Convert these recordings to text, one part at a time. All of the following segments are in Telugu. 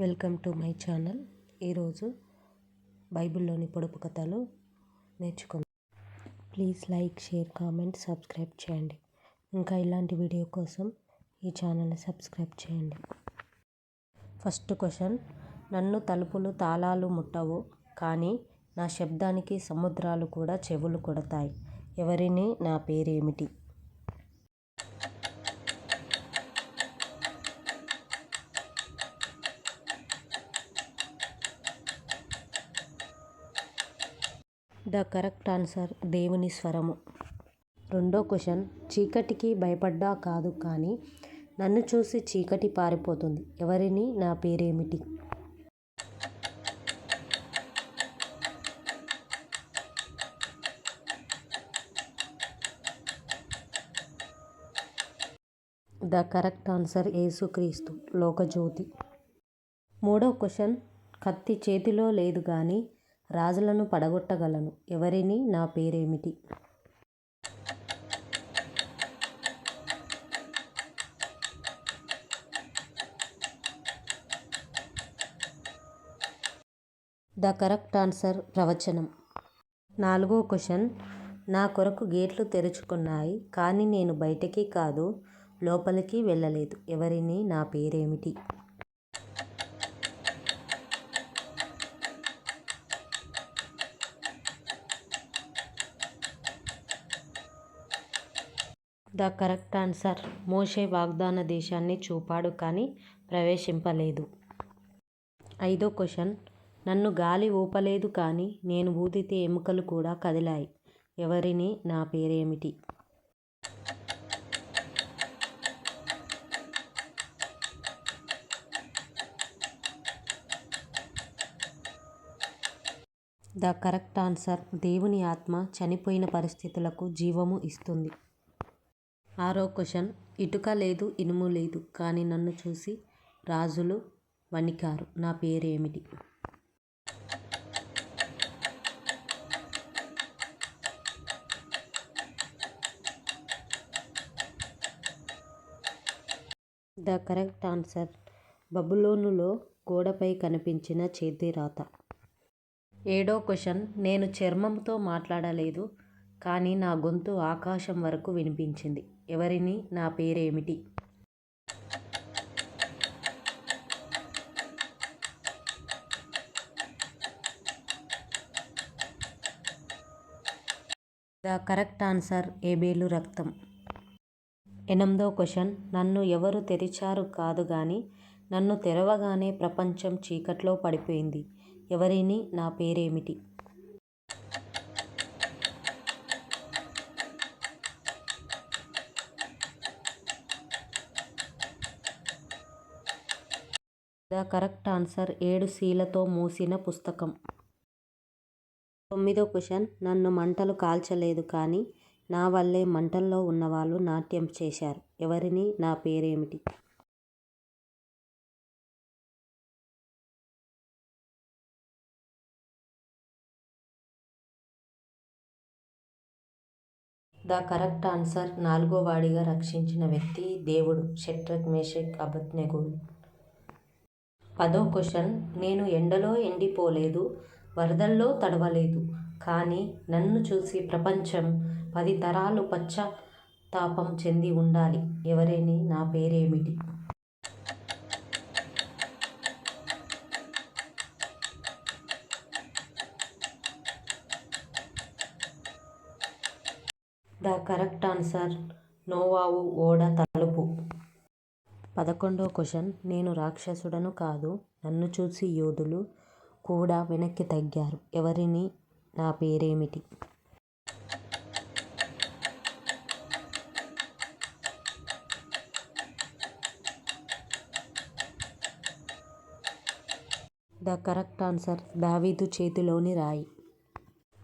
Welcome to my channel. ఈరోజు బైబిల్లోని పొడుపు కథలు నేర్చుకుందాం. Please like share comment subscribe చేయండి. ఇంకా ఇలాంటి వీడియో కోసం ఈ ఛానల్ని సబ్స్క్రైబ్ చేయండి. ఫస్ట్ క్వశ్చన్ నన్ను తలుపులు తాళాలు ముట్టవు కానీ నా శబ్దానికి సముద్రాలు కూడా చెవులు కొడతాయి. ఎవరిని? నా పేరేమిటి? ద కరెక్ట్ ఆన్సర్ దేవుని స్వరము. రెండో క్వశ్చన్ చీకటికి భయపడ్డా కాదు కానీ నన్ను చూసి చీకటి పారిపోతుంది. ఎవరిని? నా పేరేమిటి? ద కరెక్ట్ ఆన్సర్ ఏసుక్రీస్తు లోకజ్యోతి. మూడో క్వశ్చన్ కత్తి చేతిలో లేదు కానీ రాజులను పడగొట్టగలను. ఎవరిని? నా పేరేమిటి? ద కరెక్ట్ ఆన్సర్ ప్రవచనం. నాలుగో క్వశ్చన్. నా కొరకు గేట్లు తెరుచుకున్నాయి కానీ నేను బయటికి కాదు లోపలికి వెళ్ళలేదు. ఎవరిని? నా పేరేమిటి? The correct answer. మోషే వాగ్దాన దేశాన్ని చూపాడు కానీ ప్రవేశింపలేదు. ఐదో క్వశ్చన్. నన్ను గాలి ఊపలేదు కానీ నేను ఊదితే ఎముకలు కూడా కదిలాయి. ఎవరిని? నా పేరేమిటి? The correct answer. దేవుని ఆత్మ చనిపోయిన పరిస్థితులకు జీవము ఇస్తుంది. ఆరో క్వశ్చన్ ఇటుక లేదు ఇనుము లేదు కానీ నన్ను చూసి రాజులు వణికారు. నా పేరేమిటి? The correct answer. బబులోనులో గోడపై కనిపించిన చేతి రాత ఏడో క్వశ్చన్ నేను చర్మంతో మాట్లాడలేదు కానీ నా గొంతు ఆకాశం వరకు వినిపించింది. ఎవరిని? నా పేరేమిటి? ద కరెక్ట్ ఆన్సర్ ఏబేలు రక్తం. ఎనిమిదో క్వశ్చన్. నన్ను ఎవరు తెరిచారు కాదు కానీ నన్ను తెరవగానే ప్రపంచం చీకట్లో పడిపోయింది. ఎవరిని? నా పేరేమిటి? కరెక్ట్ ఆన్సర్ ఏడు సీలతో మూసిన పుస్తకం. తొమ్మిదో క్వశ్చన్. నన్ను మంటలు కాల్చలేదు కానీ నా వల్లే మంటల్లో ఉన్నవాళ్ళు నాట్యం చేశారు. ఎవరిని? నా పేరేమిటి? The correct answer. నాలుగో వాడిగా రక్షించిన వ్యక్తి దేవుడు. షెట్రక్ మేషక్ అబద్నెగోలు పదో క్వశ్చన్ నేను ఎండలో ఎండిపోలేదు వరదల్లో తడవలేదు కానీ నన్ను చూసి ప్రపంచం పది తరాలు పశ్చాత్తాపం చెంది ఉండాలి. ఎవరేని? నా పేరేమిటి? ద కరెక్ట్ ఆన్సర్ నోవావు ఓడ తలుపు. పదకొండో క్వశ్చన్. నేను రాక్షసుడను కాదు నన్ను చూసి యోధులు కూడా వెనక్కి తగ్గారు. ఎవరిని? నా పేరేమిటి? ద కరెక్ట్ ఆన్సర్ దావీదు చేతిలోని రాయి.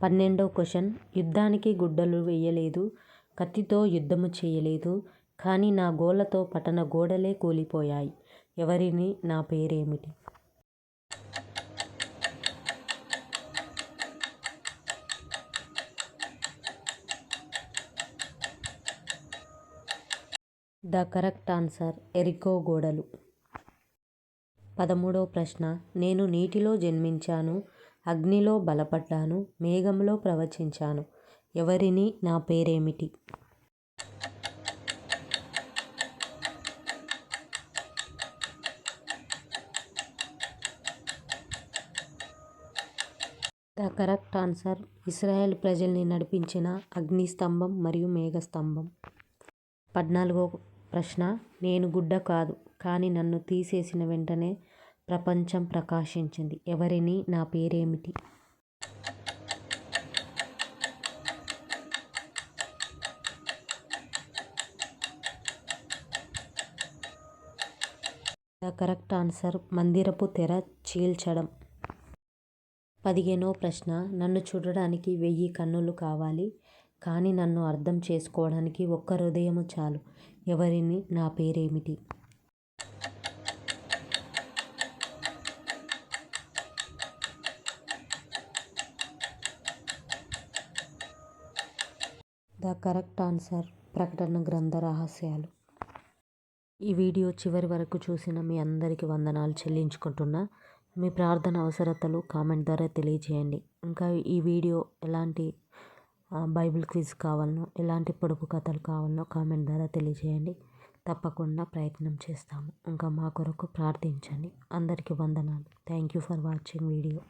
పన్నెండో క్వశ్చన్. యుద్ధానికి గుడ్డలు వేయలేదు కత్తితో యుద్ధము చేయలేదు కానీ నా గోళ్ళతో పట్టణ గోడలే కూలిపోయాయి. ఎవరిని? నా పేరేమిటి? The correct answer. ఎరికో గోడలు. పదమూడో ప్రశ్న. నేను నీటిలో జన్మించాను అగ్నిలో బలపడ్డాను మేఘంలో ప్రవచించాను. ఎవరిని? నా పేరేమిటి? Correct answer. ఇస్రాయేల్ ప్రజల్ని నడిపించిన అగ్ని స్తంభం మరియు మేఘస్తంభం. పద్నాలుగో ప్రశ్న నేను గుడ్డ కాదు కానీ నన్ను తీసేసిన వెంటనే ప్రపంచం ప్రకాశించింది. ఎవరిని? నా పేరేమిటి? ద కరెక్ట్ ఆన్సర్ మందిరపు తెర చీల్చడం. పదిహేనో ప్రశ్న నన్ను చూడడానికి వెయ్యి కన్నులు కావాలి కానీ నన్ను అర్థం చేసుకోవడానికి ఒక్క హృదయము చాలు. ఎవరిని? నా పేరేమిటి? ద కరెక్ట్ ఆన్సర్ ప్రకటన గ్రంథ రహస్యాలు. ఈ వీడియో చివరి వరకు చూసిన మీ అందరికీ వందనాలు చెల్లించుకుంటున్నా. మీ ప్రార్థన అవసరతలు కామెంట్ ద్వారా తెలియజేయండి. ఇంకా ఈ వీడియో ఎలాంటి బైబిల్ క్విజ్ కావాలనో ఎలాంటి పొడుపు కథలు కావాలనో కామెంట్ ద్వారా తెలియజేయండి. తప్పకుండా ప్రయత్నం చేస్తాము. ఇంకా మా కొరకు ప్రార్థించండి. అందరికీ వందనాలు. Thank you for watching video